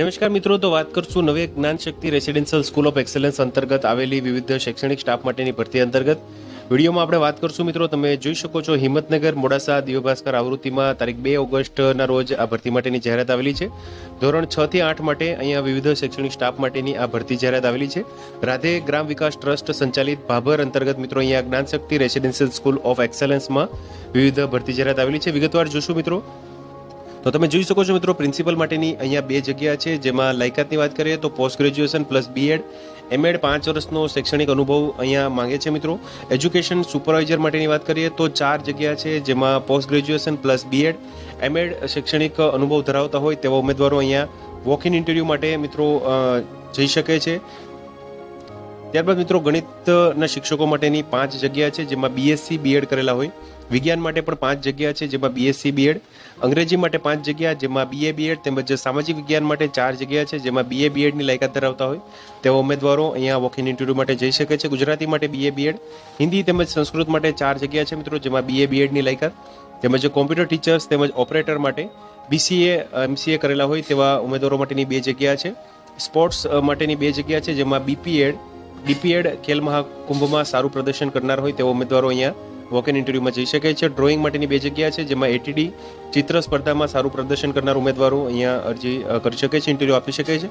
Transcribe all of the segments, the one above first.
નમસ્કાર મિત્રો, તો વાત કરશું નવી Gyan Shakti residential school of excellence અંતર્ગત આવેલી વિવિધ શૈક્ષણિક સ્ટાફ માટેની ભરતી અંતર્ગત. વિડીયોમાં આપણે વાત કરશું મિત્રો, તમે જોઈ શકો છો હિંમતનગર, મોડાસા દિવ્યભાસ્કર આવૃત્તિમાં તારીખ બે ઓગસ્ટના રોજ આ ભરતી માટેની જાહેરાત આવેલી છે. ધોરણ છ થી આઠ માટે અહીંયા વિવિધ શૈક્ષણિક સ્ટાફ માટેની આ ભરતી જાહેરાત આવેલી છે. રાધે ગ્રામ વિકાસ ટ્રસ્ટ સંચાલિત ભાભર અંતર્ગત મિત્રો, અહીંયા Gyan Shakti residential school of એક્સેલન્સમાં વિવિધ ભરતી જાહેરાત આવેલી છે. વિગતવાર જોશું મિત્રો. તો તમે જોઈ શકો છો મિત્રો, પ્રિન્સિપલ માટેની અહીંયા બે જગ્યા છે, જેમાં લાયકાતની વાત કરીએ તો post graduation plus BEd MEd પાંચ વર્ષનો શૈક્ષણિક અનુભવ અહીંયા માંગે છે મિત્રો. એજ્યુકેશન સુપરવાઇઝર માટેની વાત કરીએ તો ચાર જગ્યા છે, જેમાં post graduation plus BEd MEd શૈક્ષણિક અનુભવ ધરાવતા હોય તેવા ઉમેદવારો અહીંયા વોક ઇન ઇન્ટરવ્યૂ માટે મિત્રો જઈ શકે છે. ત્યારબાદ મિત્રો ગણિતના શિક્ષકો માટેની પાંચ જગ્યા છે, જેમાં બીએસસી બીએડ કરેલા હોય. વિજ્ઞાન માટે પણ પાંચ જગ્યા છે, જેમાં બીએસસી બીએડ અંગ્રેજી માટે પાંચ જગ્યા, જેમાં બીએ બીએડ તેમજ સામાજિક વિજ્ઞાન માટે ચાર જગ્યા છે, જેમાં બીએ બીએડની લાયકાત ધરાવતા હોય. તેવા ઉમેદવારો અહીંયા વોક ઇન ઇન્ટરવ્યૂ માટે જઈ શકે છે. ગુજરાતી માટે બીએ બીએડ હિન્દી તેમજ સંસ્કૃત માટે ચાર જગ્યા છે, મિત્રો, જેમાં બીએ બીએડની લાયકાત. તેમજ કોમ્પ્યુટર ટીચર્સ તેમજ ઓપરેટર માટે બીસીએ એમસીએ કરેલા હોય તેવા ઉમેદવારો માટેની બે જગ્યા છે. સ્પોર્ટ્સ માટેની બે જગ્યા છે, જેમાં બીપીએડ ડીપીએડ ખેલ મહાકુંભમાં સારું પ્રદર્શન કરનાર હોય તેવા ઉમેદવારો અહીંયા વોક ઇન ઇન્ટરવ્યૂમાં જઈ શકે છે. ડ્રોઈંગ માટેની બે જગ્યા છે, જેમાં એટીડી ચિત્ર સ્પર્ધામાં સારું પ્રદર્શન કરનાર ઉમેદવારો અહીંયા અરજી કરી શકે છે ઇન્ટરવ્યૂ આપી શકે છે.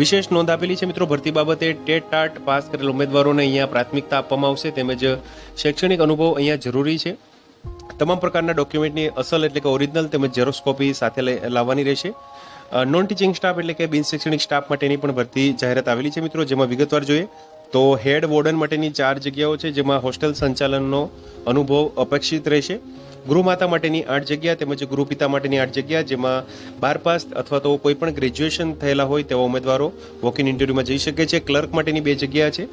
વિશેષ નોંધ આપેલી છે મિત્રો, ભરતી બાબતે ટેટ ટાટ પાસ કરેલ ઉમેદવારોને અહીંયા પ્રાથમિકતા આપવામાં આવશે. તેમજ શૈક્ષણિક અનુભવ અહીંયા જરૂરી છે. તમામ પ્રકારના ડોક્યુમેન્ટની અસલ એટલે કે ઓરિજિનલ તેમજ ઝેરોસ્કોપી સાથે લાવવાની રહેશે. નોન ટીચિંગ સ્ટાફ એટલે કે બિન શૈક્ષણિક સ્ટાફ માટેની પણ ભરતી જાહેરાત આવેલી છે મિત્રો. જેમાં વિગતવાર જોઈએ તો હેડ વોર્ડન માટેની ચાર જગ્યાઓ છે, જેમાં હોસ્ટેલ સંચાલનનો અનુભવ અપેક્ષિત રહેશે. ગૃહમાતા માટેની આઠ જગ્યા તેમજ ગૃહપિતા માટેની આઠ જગ્યા, જેમાં બાર પાસ અથવા તો કોઈ પણ ગ્રેજ્યુએશન થયેલા હોય તેવા ઉમેદવારો વોક ઇન ઇન્ટરવ્યૂમાં જઈ શકે છે. ક્લર્ક માટેની બે જગ્યા છે.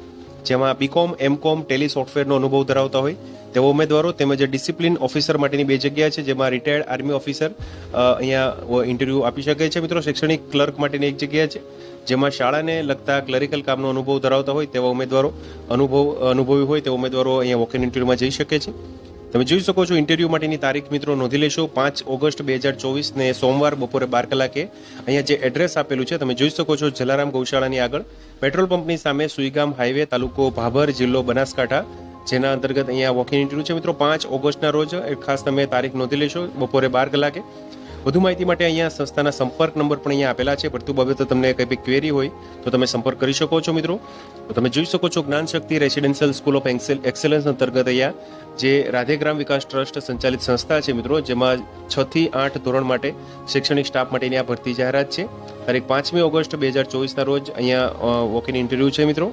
જેમાં બીકોમ એમકોમ ટેલી સોફ્ટવેરનો અનુભવ ધરાવતા હોય તેવા ઉમેદવારો તેમજ ડિસિપ્લિન ઓફિસર માટેની બે જગ્યા છે, જેમાં રિટાયર્ડ આર્મી ઓફિસર અહીંયા ઇન્ટરવ્યૂ આપી શકે છે મિત્રો. શૈક્ષણિક ક્લર્ક માટેની એક જગ્યા છે, જેમાં શાળાને લગતા ક્લરિકલ કામનો અનુભવ ધરાવતા હોય તેવા ઉમેદવારો અનુભવ, અનુભવી હોય તેવા ઉમેદવારો અહીંયા વોક ઇન ઇન્ટરવ્યૂમાં જઈ શકે છે. તમે જોઈ શકો છો ઇન્ટરવ્યૂ માટેની તારીખ મિત્રો નોંધી લેશો. પાંચ ઓગસ્ટ બે હજાર ચોવીસને સોમવાર બપોરે બાર કલાકે અહીંયા જે એડ્રેસ આપેલું છે, તમે જોઈ શકો છો જલારામ ગૌશાળાની આગળ. પેટ્રોલ પંપની સામે સુઈગામ હાઈવે તાલુકો ભાભર જિલ્લો બનાસકાંઠા, જેના અંતર્ગત અહીંયા વોકિંગ ઇન્ટરવ્યૂ છે. મિત્રો, પાંચ ઓગસ્ટના રોજ ખાસ તમે તારીખ નોંધી લેશો, બપોરે બાર કલાકે. વધુ માહિતી માટે અહીંયા સંસ્થાના સંપર્ક નંબર પણ અહીંયા આપેલા છે. પડતું બાબતે તમને કંઈ બી ક્વેરી હોય તો તમે સંપર્ક કરી શકો છો મિત્રો. તો તમે જોઈ શકો છો Gyan Shakti residential school of excel excellence અંતર્ગત અહીંયા જે રાધેગ્રામ વિકાસ ટ્રસ્ટ સંચાલિત સંસ્થા છે મિત્રો, જેમાં છ થી આઠ ધોરણ માટે શૈક્ષણિક સ્ટાફ માટેની આ ભરતી જાહેરાત છે. તારીખ પાંચમી ઓગસ્ટ બે હજાર ચોવીસના રોજ અહીંયા વોક ઇન ઇન્ટરવ્યૂ છે મિત્રો.